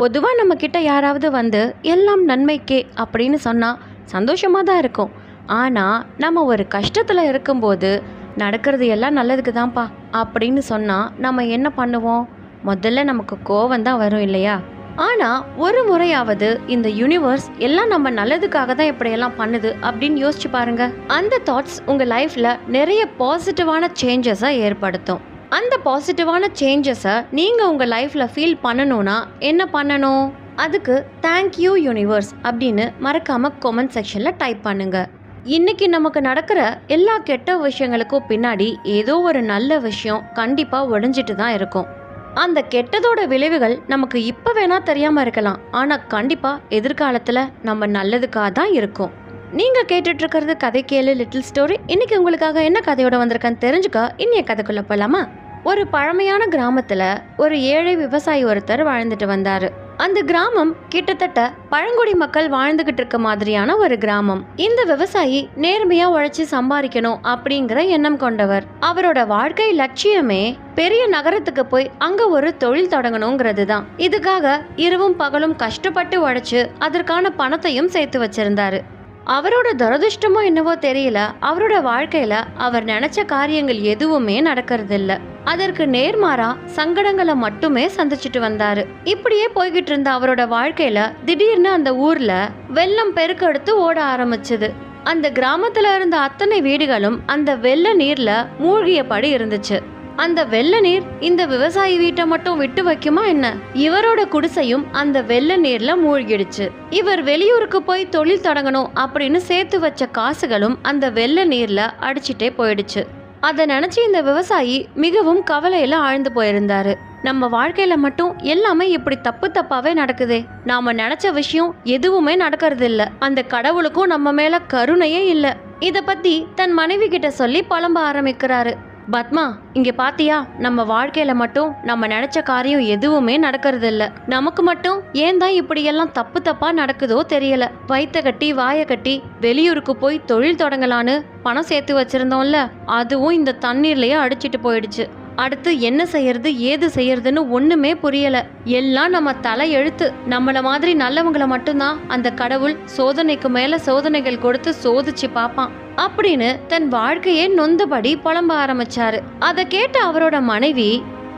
பொதுவாக நம்ம கிட்ட யாராவது வந்து எல்லாம் நன்மைக்கே அப்படின்னு சொன்னால் சந்தோஷமாக தான் இருக்கும். ஆனால் நம்ம ஒரு கஷ்டத்தில் இருக்கும்போது நடக்கிறது எல்லாம் நல்லதுக்கு தான்ப்பா அப்படின்னு சொன்னால் நம்ம என்ன பண்ணுவோம்? முதல்ல நமக்கு கோவம் தான் வரும் இல்லையா? ஆனால் ஒரு முறையாவது இந்த யூனிவர்ஸ் எல்லாம் நம்ம நல்லதுக்காக தான் இப்படியெல்லாம் பண்ணுது அப்படின்னு யோசிச்சு பாருங்க. அந்த தாட்ஸ் உங்கள் லைஃப்பில் நிறைய பாசிட்டிவான சேஞ்சஸை ஏற்படுத்தும். அந்த பாசிட்டிவான சேஞ்சஸை நீங்கள் உங்கள் லைஃப்பில் ஃபீல் பண்ணணும்னா என்ன பண்ணணும்? அதுக்கு தேங்க்யூ யூனிவர்ஸ் அப்படின்னு மறக்காமல் கமெண்ட் செக்ஷனில் டைப் பண்ணுங்கள் இன்னைக்கு நமக்கு நடக்கிற எல்லா கெட்ட விஷயங்களுக்கும் பின்னாடி ஏதோ ஒரு நல்ல விஷயம் கண்டிப்பாக ஒழிஞ்சிட்டு தான் இருக்கும். அந்த கெட்டதோட விளைவுகள் நமக்கு இப்போ வேணால் தெரியாமல் இருக்கலாம். ஆனால் கண்டிப்பாக எதிர்காலத்தில் நம்ம நல்லதுக்காக தான் இருக்கும். நீங்கள் கேட்டுட்ருக்கிறது கதை கேளு லிட்டில் ஸ்டோரி இன்றைக்கி உங்களுக்காக என்ன கதையோடு வந்திருக்கான்னு தெரிஞ்சுக்க. இன்னைய கதைக்குள்ளே போலாமா? ஒரு பழமையான கிராமத்தில் ஒரு ஏழை விவசாயி ஒருத்தர் வாழ்ந்துட்டு வந்தார். அந்த கிராமம் கிட்டத்தட்ட பழங்குடி மக்கள் வாழ்ந்துகிட்டு இருக்க மாதிரியான ஒரு கிராமம். இந்த விவசாயி நேர்மையா உழைச்சி சம்பாதிக்கணும் அப்படிங்கிற எண்ணம் கொண்டவர். அவரோட வாழ்க்கை லட்சியமே பெரிய நகரத்துக்கு போய் அங்க ஒரு தொழில் தொடங்கணுங்கிறது தான் இதுக்காக இரவும் பகலும் கஷ்டப்பட்டு உழைச்சு அதற்கான பணத்தையும் சேர்த்து வச்சிருந்தாரு. அவரோட துரதிருஷ்டமோ என்னவோ தெரியல. அவரோட வாழ்க்கையில அவர் நினைச்ச காரியங்கள் எதுவுமே நடக்கிறதில்ல. அதற்கு நேர்மாறா சங்கடங்களை மட்டுமே சந்திச்சுட்டு வந்தாரு. இப்படியே போய்கிட்டு இருந்த அவரோட வாழ்க்கையில திடீர்னு அந்த ஊர்ல வெள்ளம் பெருக்கெடுத்து ஓட ஆரம்பிச்சது. அந்த கிராமத்துல இருந்த அத்தனை வீடுகளும் அந்த வெள்ள நீர்ல மூழ்கியபடி இருந்துச்சு. அந்த வெள்ள நீர் இந்த விவசாயி வீட்டை மட்டும் விட்டு வைக்குமா என்ன? இவரோட குடிசையும் அந்த வெள்ள நீர்ல மூழ்கிடுச்சு. இவர் வெளியூருக்கு போய் தொழில் தொடங்கணும் அப்படின்னு சேர்த்து வச்ச காசுகளும் அந்த வெள்ள நீர்ல அடிச்சிட்டே போயிடுச்சு. அதை நினைச்சு இந்த விவசாயி மிகவும் கவலையில ஆழ்ந்து போயிருந்தாரு. நம்ம வாழ்க்கையில மட்டும் எல்லாமே இப்படி தப்பு தப்பாவே நடக்குதே. நாம நினைச்ச விஷயம் எதுவுமே நடக்கிறது இல்ல அந்த கடவுளுக்கும் நம்ம மேல கருணையே இல்ல. இத பத்தி தன் மனைவி கிட்ட சொல்லி புலம்ப ஆரம்பிக்கிறாரு. பத்மா இங்க பாத்தியா? நம்ம வாழ்க்கையில மட்டும் நம்ம நினைச்ச காரியம் எதுவுமே நடக்கிறது இல்ல நமக்கு மட்டும் ஏன் தான் இப்படி எல்லாம் தப்பு தப்பா நடக்குதோ தெரியல. வயித்த கட்டி வாய கட்டி வெளியூருக்கு போய் தொழில் தொடங்கலான்னு பணம் சேர்த்து வச்சிருந்தோம்ல அதுவும் இந்த தண்ணீர்லயே அடிச்சிட்டு போயிடுச்சு. அடுத்து என்ன செய்யறது ஏது செய்யறதுன்னு ஒண்ணுமே புரியல. எல்லாம் நம்ம தலை எழுத்து நம்மள மாதிரி நல்லவங்களை மட்டும்தான் அந்த கடவுள் சோதனைக்கு மேல சோதனைகள் கொடுத்து சோதிச்சு பார்ப்பான். அப்படின்னு தன் வாழ்க்கையே நொந்தபடி புலம்ப ஆரம்பிச்சாரு. அதை கேட்ட அவரோட மனைவி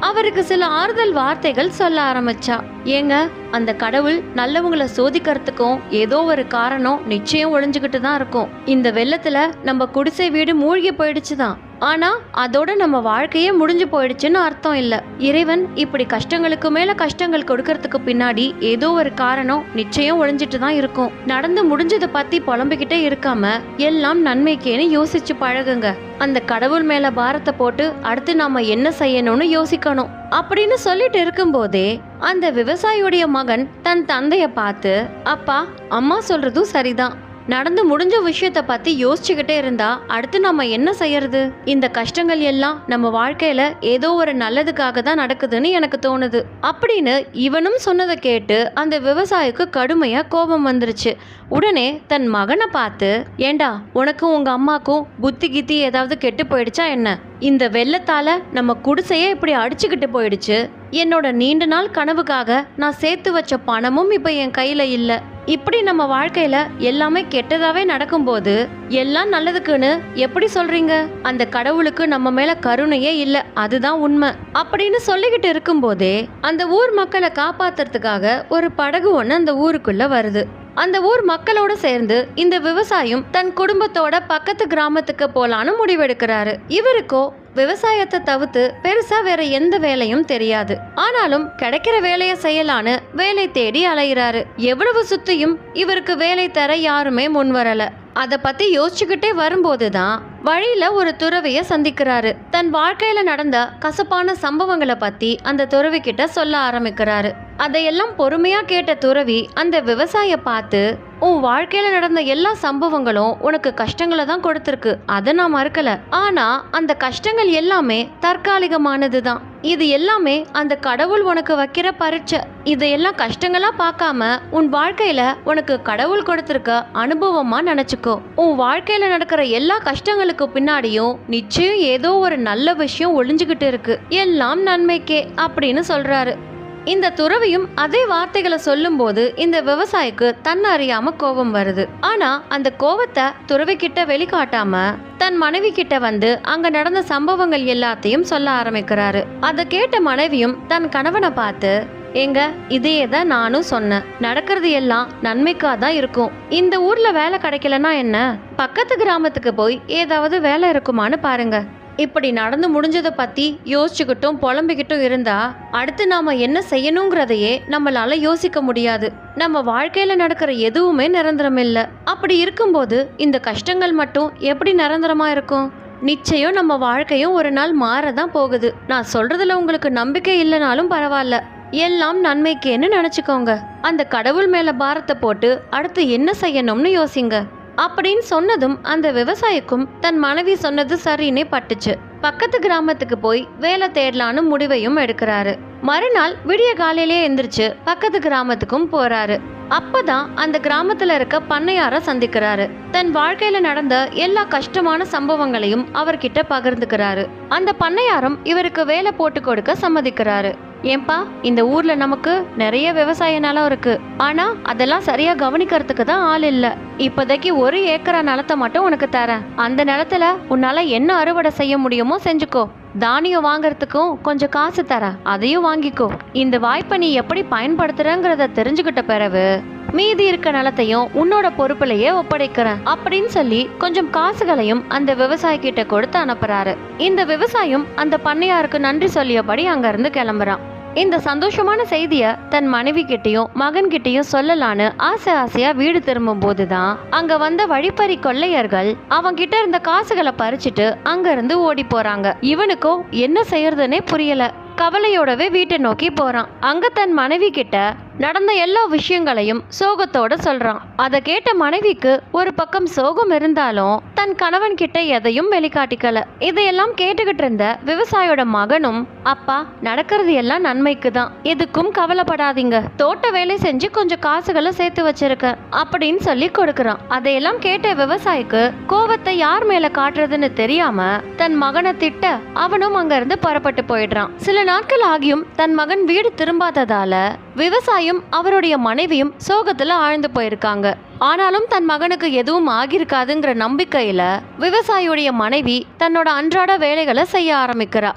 அவருக்கு சில ஆறுதல் வார்த்தைகள் சொல்ல ஆரம்பிச்சா. ஏங்க அந்த கடவுள் நல்லவங்கள சோதிக்கிறதுக்கும் ஏதோ ஒரு காரணம் நிச்சயம் ஒழிஞ்சுக்கிட்டு தான் இருக்கும். இந்த வெள்ளத்துல நம்ம குடிசை வீடு மூழ்கி போயிடுச்சு ஆனால் அதோட நம்ம வாழ்க்கையே முடிஞ்சு போயிடுச்சுன்னு அர்த்தம் இல்லை. இறைவன் இப்படி கஷ்டங்களுக்கு மேலே கஷ்டங்கள் கொடுக்கறதுக்கு பின்னாடி ஏதோ ஒரு காரணம் நிச்சயம் ஒழிஞ்சிட்டு தான் இருக்கும். நடந்து முடிஞ்சதை பற்றி புலம்பிக்கிட்டே இருக்காம எல்லாம் நன்மைக்கேன்னு யோசிச்சு பழகுங்க. அந்த கடவுள் மேலே பாரத்தை போட்டு அடுத்து நாம என்ன செய்யணும்னு யோசிக்கணும். அப்படின்னு சொல்லிட்டு இருக்கும்போதே அந்த விவசாயியுடைய மகன் தன் தந்தைய பார்த்து அப்பா அம்மா சொல்றதும் சரிதான். நடந்து முடிஞ்ச விஷயத்த பத்தி யோசிச்சுக்கிட்டே இருந்தா அடுத்து நம்ம என்ன செய்யறது? இந்த கஷ்டங்கள் எல்லாம் நம்ம வாழ்க்கையில ஏதோ ஒரு நல்லதுக்காக தான் நடக்குதுன்னு எனக்கு தோணுது. அப்படின்னு இவனும் சொன்னதை கேட்டு அந்த விவசாயிக்கு கடுமையா கோபம் வந்துருச்சு. உடனே தன் மகனை பார்த்து ஏண்டா உனக்கும் உங்க அம்மாக்கும் புத்தி கித்தி ஏதாவது கெட்டு போயிடுச்சா என்ன? இந்த வெள்ளத்தால நம்ம குடிசையே இப்படி அடிச்சுக்கிட்டு போயிடுச்சு. என்னோட நீண்ட நாள் கனவுக்காக நான் சேர்த்து வச்ச பணமும் இப்ப என் கையில இல்லை. இப்படி நம்ம வாழ்க்கையில எல்லாமே கெட்டதாவே நடக்கும்போது எல்லாம் நல்லதுக்குன்னு எப்படி சொல்றீங்க? அந்த கடவுளுக்கு நம்ம மேல கருணையே இல்ல அதுதான் உண்மை. அப்படின்னு சொல்லிக்கிட்டு இருக்கும்போதே அந்த ஊர் மக்களை காப்பாத்துறதுக்காக ஒரு படகு ஒண்ணு அந்த ஊருக்குள்ள வருது. அந்த ஊர் மக்களோட சேர்ந்து இந்த விவசாயம் தன் குடும்பத்தோட பக்கத்து கிராமத்துக்கு போலான்னு முடிவெடுக்கிறாரு. இவருக்கோ விவசாயத்தை தவிர்த்து பெருசா வேற எந்த வேலையும் தெரியாது. ஆனாலும் கிடைக்கிற வேலையை செய்யலான்னு வேலை தேடி அலைகிறாரு எவ்வளவு சுத்தியும் இவருக்கு வேலை தர யாருமே முன் வரல. அதை பத்தி யோசிச்சுக்கிட்டே வரும்போது தான் வழியில ஒரு துறவிய சந்திக்கிறாரு. தன் வாழ்க்கையில நடந்த கசப்பான சம்பவங்களை பத்தி அந்த துறவி கிட்ட சொல்ல ஆரம்பிக்கிறாரு. அதையெல்லாம் பொறுமையா கேட்ட துறவி அந்த விவசாய பார்த்து உன் வாழ்க்கையில் நடந்த எல்லா சம்பவங்களும் உனக்கு கஷ்டங்களை தான் கொடுத்துருக்கு. அதை நான் மறுக்கல. ஆனா அந்த கஷ்டங்கள் எல்லாமே தற்காலிகமானது தான் இது எல்லாமே அந்த கடவுள் உனக்கு வைக்கிற பரீட்சை. இதையெல்லாம் கஷ்டங்களா பார்க்காம உன் வாழ்க்கையில உனக்கு கடவுள் கொடுத்திருக்க அனுபவமா நினைச்சுக்கோ. உன் வாழ்க்கையில நடக்கிற எல்லா கஷ்டங்களுக்கு பின்னாடியும் நிச்சயம் ஏதோ ஒரு நல்ல விஷயம் ஒளிஞ்சுகிட்டு இருக்கு. எல்லாம் நன்மைக்கே அப்படின்னு சொல்றாரு. இந்த துறவியும் அதே வார்த்தைகளை சொல்லும்போது இந்த விவசாயிக்கு தன்னை அறியாம கோபம் வருது. ஆனா அந்த கோவத்தை துறவி கிட்ட வெளிக்காட்டாம தன் மனைவி கிட்ட வந்து அங்க நடந்த சம்பவங்கள் எல்லாத்தையும் சொல்ல ஆரம்பிக்கிறாரு. அதை கேட்ட மனைவியும் தன் கணவனை பார்த்து ஏங்க இதையே தான் நானும் சொன்னேன். நடக்கிறது எல்லாம் நன்மைக்காக தான் இருக்கும். இந்த ஊர்ல வேலை கிடைக்கலன்னா என்ன? பக்கத்து கிராமத்துக்கு போய் ஏதாவது வேலை இருக்குமான்னு பாருங்க. இப்படி நடந்து முடிஞ்சதை பற்றி யோசிச்சுக்கிட்டும் புலம்பிக்கிட்டும் இருந்தா அடுத்து நாம் என்ன செய்யணுங்கிறதையே நம்மளால யோசிக்க முடியாது. நம்ம வாழ்க்கையில நடக்கிற எதுவுமே நிரந்தரம் இல்லை அப்படி இருக்கும்போது இந்த கஷ்டங்கள் மட்டும் எப்படி நிரந்தரமாக இருக்கும்? நிச்சயம் நம்ம வாழ்க்கையும் ஒரு நாள் மாறதான் போகுது. நான் சொல்றதுல உங்களுக்கு நம்பிக்கை இல்லைனாலும் பரவாயில்ல. எல்லாம் நன்மைக்கேன்னு நினச்சிக்கோங்க. அந்த கடவுள் மேலே பாரத்தை போட்டு அடுத்து என்ன செய்யணும்னு யோசிங்க. அப்படின்னு சொன்னதும் அந்த விவசாயிக்கும் தன் மனைவி சொன்னது சரின்னே பட்டுச்சு. பக்கத்து கிராமத்துக்கு போய் வேலை தேடலான்னு முடிவையும் எடுக்கிறாரு. மறுநாள் விடிய காலையிலே எந்திரிச்சு பக்கத்து கிராமத்துக்கும் போறாரு. அப்பதான் அந்த கிராமத்துல இருக்க பண்ணையார சந்திக்கிறாரு. தன் வாழ்க்கையில நடந்த எல்லா கஷ்டமான சம்பவங்களையும் அவர்கிட்ட பகிர்ந்துக்கிறாரு. அந்த பண்ணையாரம் இவருக்கு வேலை போட்டு கொடுக்க சம்மதிக்கிறாரு. ஏன்பா இந்த ஊர்ல நமக்கு நிறைய விவசாய நிலம் இருக்கு. ஆனா அதெல்லாம் சரியா கவனிக்கிறதுக்கு தான் ஆள் இல்ல. இப்போதைக்கு ஒரு ஏக்கரா நிலத்தை மட்டும் உனக்கு தரேன். அந்த நிலத்துல உன்னால என்ன அறுவடை செய்ய முடியுமோ செஞ்சுக்கோ. தானியம் வாங்குறதுக்கும் கொஞ்சம் காசு தரேன். அதையும் வாங்கிக்கோ. இந்த வாய்ப்பை நீ எப்படி பயன்படுத்துறங்கிறத தெரிஞ்சுக்கிட்ட பிறகு மீதி இருக்க நிலத்தையும் உன்னோட பொறுப்புலயே ஒப்படைக்கிறேன் அப்படின்னு சொல்லி கொஞ்சம் காசுகளையும் அந்த விவசாயி கிட்ட கொடுத்து அனுப்புறாரு. இந்த விவசாயம் அந்த பண்ணையாருக்கு நன்றி சொல்லியபடி அங்க இருந்து கிளம்புறான். இந்த சந்தோஷமான செய்தியை தன் மனைவி கிட்டேயும் மகன்கிட்டயும் சொல்லலான்னு ஆசை ஆசையா வீடு திரும்பும் போதுதான் அங்க வந்த வழிப்பறி கொள்ளையர்கள் அவங்க கிட்ட இருந்த காசுகளை பறிச்சுட்டு அங்க இருந்து ஓடி போறாங்க. இவனுக்கோ என்ன செய்யறதுன்னே புரியல. கவலையோடவே வீட்டை நோக்கி போறான். அங்க தன் மனைவி கிட்ட நடந்த எல்லா விஷயங்களையும் சோகத்தோட சொல்றான். அதை கேட்ட மனைவிக்கு ஒரு பக்கம் சோகம் இருந்தாலும் தன் கணவன் கிட்ட எதையும் வெளிக்காட்டிக்கல. இதையெல்லாம் கேட்டுக்கிட்டு இருந்த விவசாயோட மகனும் அப்பா நடக்கிறது எல்லாம் நன்மைக்கு தான் எதுக்கும் கவலைப்படாதீங்க. தோட்ட வேலை செஞ்சு கொஞ்சம் காசுகளை சேர்த்து வச்சிருக்க. அப்படின்னு சொல்லி கொடுக்கறான். அதையெல்லாம் கேட்ட விவசாயிக்கு கோவத்தை யார் மேல காட்டுறதுன்னு தெரியாம தன் மகனை திட்ட அவனும் அங்க இருந்து புறப்பட்டு போயிடுறான். சில நாட்கள் ஆகியும் தன் மகன் வீடு திரும்பாததால விவசாயம் அவருடைய மனைவியும் சோகத்துல ஆழ்ந்து போயிருக்காங்க. ஆனாலும் தன் மகனுக்கு எதுவும் ஆகியிருக்காதுங்கிற நம்பிக்கையில விவசாயியுடைய மனைவி தன்னோட அன்றாட வேலைகளை செய்ய ஆரம்பிக்கிறா.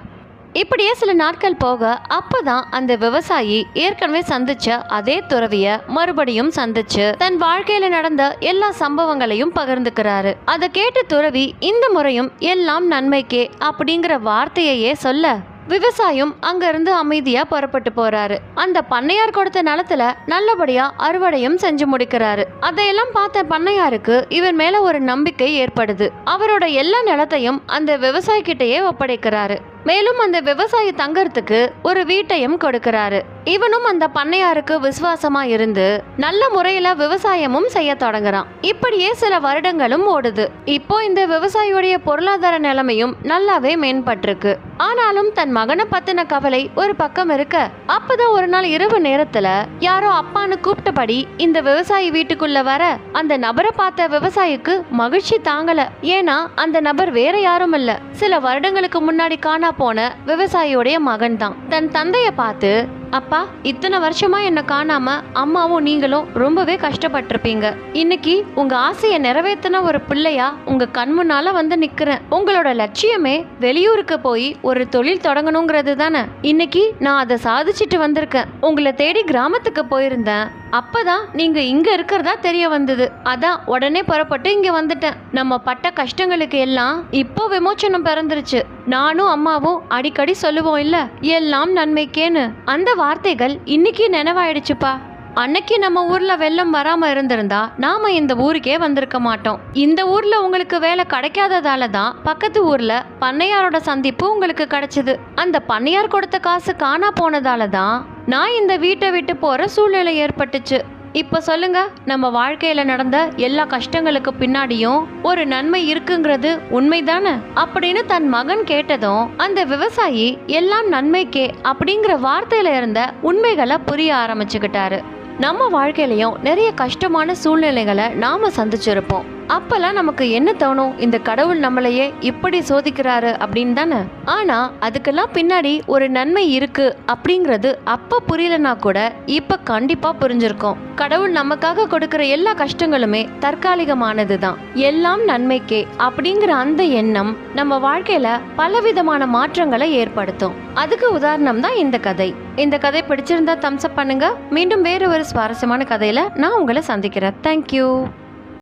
இப்படியே சில நாட்கள் போக அப்பதான் அந்த விவசாயி ஏற்கனவே சந்திச்ச அதே துறவிய மறுபடியும் சந்திச்சு தன் வாழ்க்கையில நடந்த எல்லா சம்பவங்களையும் பகிர்ந்துக்கிறாரு. அதை கேட்ட துறவி இந்த முறையும் எல்லாம் நன்மைக்கே அப்படிங்கிற வார்த்தையையே சொல்ல விவசாயம் அங்கிருந்து அமைதியாக புறப்பட்டு போறாரு. அந்த பண்ணையார் கொடுத்த நிலத்துல நல்லபடியா அறுவடையும் செஞ்சு முடிக்கிறாரு. அதையெல்லாம் பார்த்த பண்ணையாருக்கு இவர் மேல ஒரு நம்பிக்கை ஏற்படுது. அவரோட எல்லா நிலத்தையும் அந்த விவசாயிக்கிட்டேயே ஒப்படைக்கிறாரு. மேலும் அந்த விவசாயி தங்கறதுக்கு ஒரு வீட்டையும் கொடுக்கிறாரு. இவனும் அந்த பண்ணையாருக்கு விசுவாசமா இருந்து நல்ல முறையில விவசாயமும் செய்ய தொடங்குறான். இப்படியே சில வருடங்களும் ஓடுது. இப்போ இந்த விவசாயியுடைய பொருளாதார நிலைமையும் நல்லாவே மேம்பட்டிருக்கு. ஆனாலும் தன் மகனை பத்தின கவலை ஒரு பக்கம் இருக்க அப்பதான் ஒரு நாள் இரவு நேரத்துல யாரோ அப்பான்னு கூப்பிட்டபடி இந்த விவசாயி வீட்டுக்குள்ள வர அந்த நபரை பார்த்த விவசாயிக்கு மகிழ்ச்சி தாங்கல. ஏன்னா அந்த நபர் வேற யாரும் இல்ல. சில வருடங்களுக்கு முன்னாடி காணா போன விவசாயியுடைய மகன் தான் தன் தந்தைய பார்த்து அப்பா இத்தனை வருஷமா என்ன காணாம அம்மாவும் நீங்களும் ரொம்பவே கஷ்டப்பட்டிருப்பீங்க. இன்னைக்கு உங்க ஆசையை நிறைவேத்தின ஒரு பிள்ளையா உங்க கண் முன்னால வந்து நிக்கிறேன். உங்களோட லட்சியமே வெளியூருக்கு போய் ஒரு தொழில் தொடங்கணுங்கிறது தானே. இன்னைக்கு நான் அதை சாதிச்சிட்டு வந்திருக்கேன். உங்களை தேடி கிராமத்துக்கு போயிருந்தேன். அப்பதான் நீங்கள் இங்கே இருக்கிறதா தெரிய வந்தது. அதான் உடனே புறப்பட்டு இங்கே வந்துட்டேன். நம்ம பட்ட கஷ்டங்களுக்கு எல்லாம் இப்போ விமோச்சனம் பிறந்துருச்சு. நானும் அம்மாவும் அடிக்கடி சொல்லுவோம் இல்லை எல்லாம் நன்மைக்கேன்னு. அந்த வார்த்தைகள் இன்னைக்கு நினைவாயிடுச்சுப்பா. அன்னைக்கு நம்ம ஊரில் வெள்ளம் வராமல் இருந்திருந்தா நாம் இந்த ஊருக்கே வந்திருக்க மாட்டோம். இந்த ஊரில் உங்களுக்கு வேலை கிடைக்காததால தான் பக்கத்து ஊரில் பண்ணையாரோட சந்திப்பு உங்களுக்கு கிடைச்சிது. அந்த பண்ணையார் கொடுத்த காசு காணா போனதால தான் நான் இந்த வீட்டை விட்டு போகிற சூழ்நிலை ஏற்பட்டுச்சு. இப்போ சொல்லுங்க நம்ம வாழ்க்கையில நடந்த எல்லா கஷ்டங்களுக்கு பின்னாடியும் ஒரு நன்மை இருக்குங்கிறது உண்மைதானே? அப்படின்னு தன் மகன் கேட்டதும் அந்த விவசாயி எல்லாம் நன்மைக்கே அப்படிங்கிற வார்த்தையில இருந்த உண்மைகளை புரிய ஆரம்பிச்சுக்கிட்டாரு. நம்ம வாழ்க்கையிலையும் நிறைய கஷ்டமான சூழ்நிலைகளை நாம் சந்திச்சிருப்போம். அப்பெல்லாம் நமக்கு என்ன தோணும்? இந்த கடவுள் நம்மளையே இப்படி சோதிக்கிறாரு அப்படின்னு தானே? ஆனா அதுக்கெல்லாம் பின்னாடி ஒரு நன்மை இருக்கு அப்படிங்கிறது அப்ப புரியலனா கூட இப்ப கண்டிப்பா புரிஞ்சிருக்கோம். கடவுள் நமக்காக கொடுக்கிற எல்லா கஷ்டங்களுமே தற்காலிகமானது தான். எல்லாம் நன்மைக்கே அப்படிங்கிற அந்த எண்ணம் நம்ம வாழ்க்கையில பலவிதமான மாற்றங்களை ஏற்படுத்தும். அதுக்கு உதாரணம் தான் இந்த கதை. இந்த கதை பிடிச்சிருந்தா தம்ஸ் அப் பண்ணுங்க. மீண்டும் வேற ஒரு சுவாரஸ்யமான கதையில நான் உங்களை சந்திக்கிறேன். தேங்க்யூ